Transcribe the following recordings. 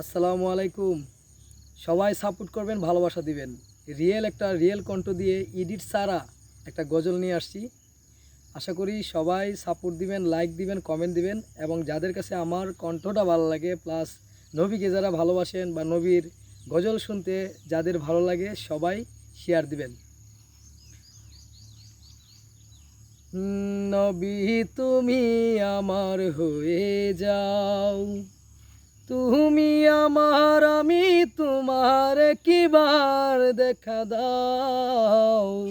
আসসালামু আলাইকুম। সবাই সাপোর্ট করবেন, ভালোবাসা দিবেন। রিয়েল একটা রিয়েল কণ্ঠ দিয়ে ইডিট সারা একটা গজল নিয়ে আসছি। আশা করি সবাই সাপোর্ট দিবেন, লাইক দিবেন, কমেন্ট দিবেন এবং যাদের কাছে আমার কণ্ঠটা ভালো লাগে, প্লাস নবীকে যারা ভালোবাসেন বা নবীর গজল শুনতে যাদের ভালো লাগে, সবাই শেয়ার দিবেন। নবী, তুমি আমার হয়ে যাও। তুমি আমার, আমি তোমার কিবার দেখা দাও?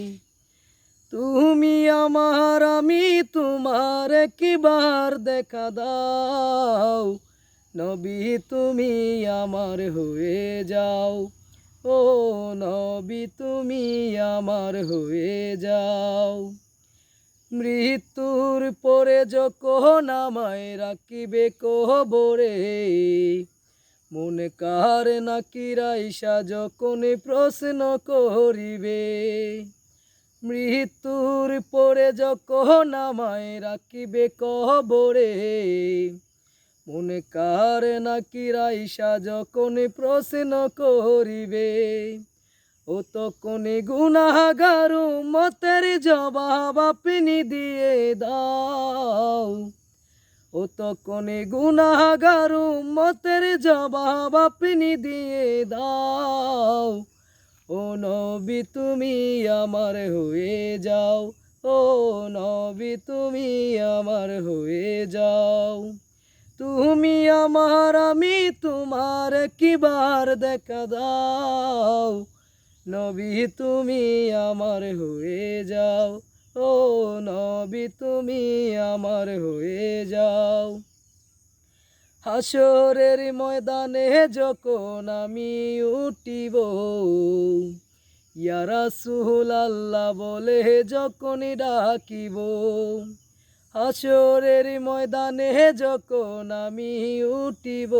তুমি আমার, আমি তোমার কিবার দেখা দাও? নবী, তুমি আমার হয়ে যাও। ও নবী, তুমি আমার হয়ে যাও। মৃত্যুর পরে যখন আমায় রাখিবে কবরে, মনে কার নাকি রাইসা যখন প্রশ্ন করিবে? মৃত্যুর পরে যখন আমায় রাখিবে কবরে, মনে কার নাকি রাইসা যখন প্রশ্ন করিবে? ও তো কোনে গুনাগার মতের জবাব আপনি দিয়ে দাও। ও তো কোনে গুনাগার মতের জবাব আপনি দিয়ে দাও। ও নবী, তুমি আমার হয়ে যাও। ও নবী, তুমি আমার হয়ে যাও। তুমি আমার, আমি তোমার কিবার দেখা দাও? নবী তুমি আমার হয়ে যাও, ও নবী তুমি আমার হয়ে যাও। হাসরের ময়দানে যখন আমি উঠিব ইয়ারা সুহুল আল্লাহ বলে যখন ডাকিব হাসরের ময়দানে যখন আমি উঠিব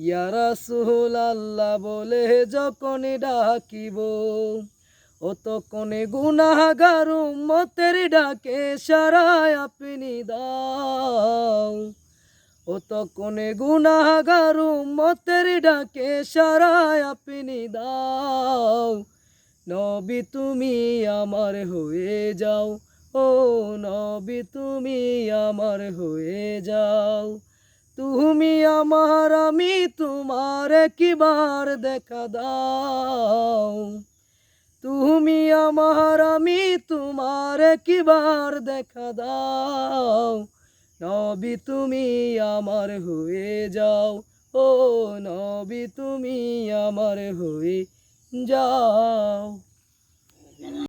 ইয়ারা সুহুল আল্লাহ বলে যখন ডাকিব, ও তখনে গুনাগার মতের ডাকে সারায় আপনি দাও। ও তখনে গুনাগার মতের ডাকে সারায় আপনি দাও। নবী তুমি আমার হয়ে যাও, ও নবী তুমি আমার হয়ে যাও। তুমি আমার, আমি তোমার কিবার দেখা দাও। তুমি আমার, আমি তোমার কিবার দেখা দাও। নবী তুমি আমার হয়ে যাও, ও নবী তুমি আমার হয়ে যাও।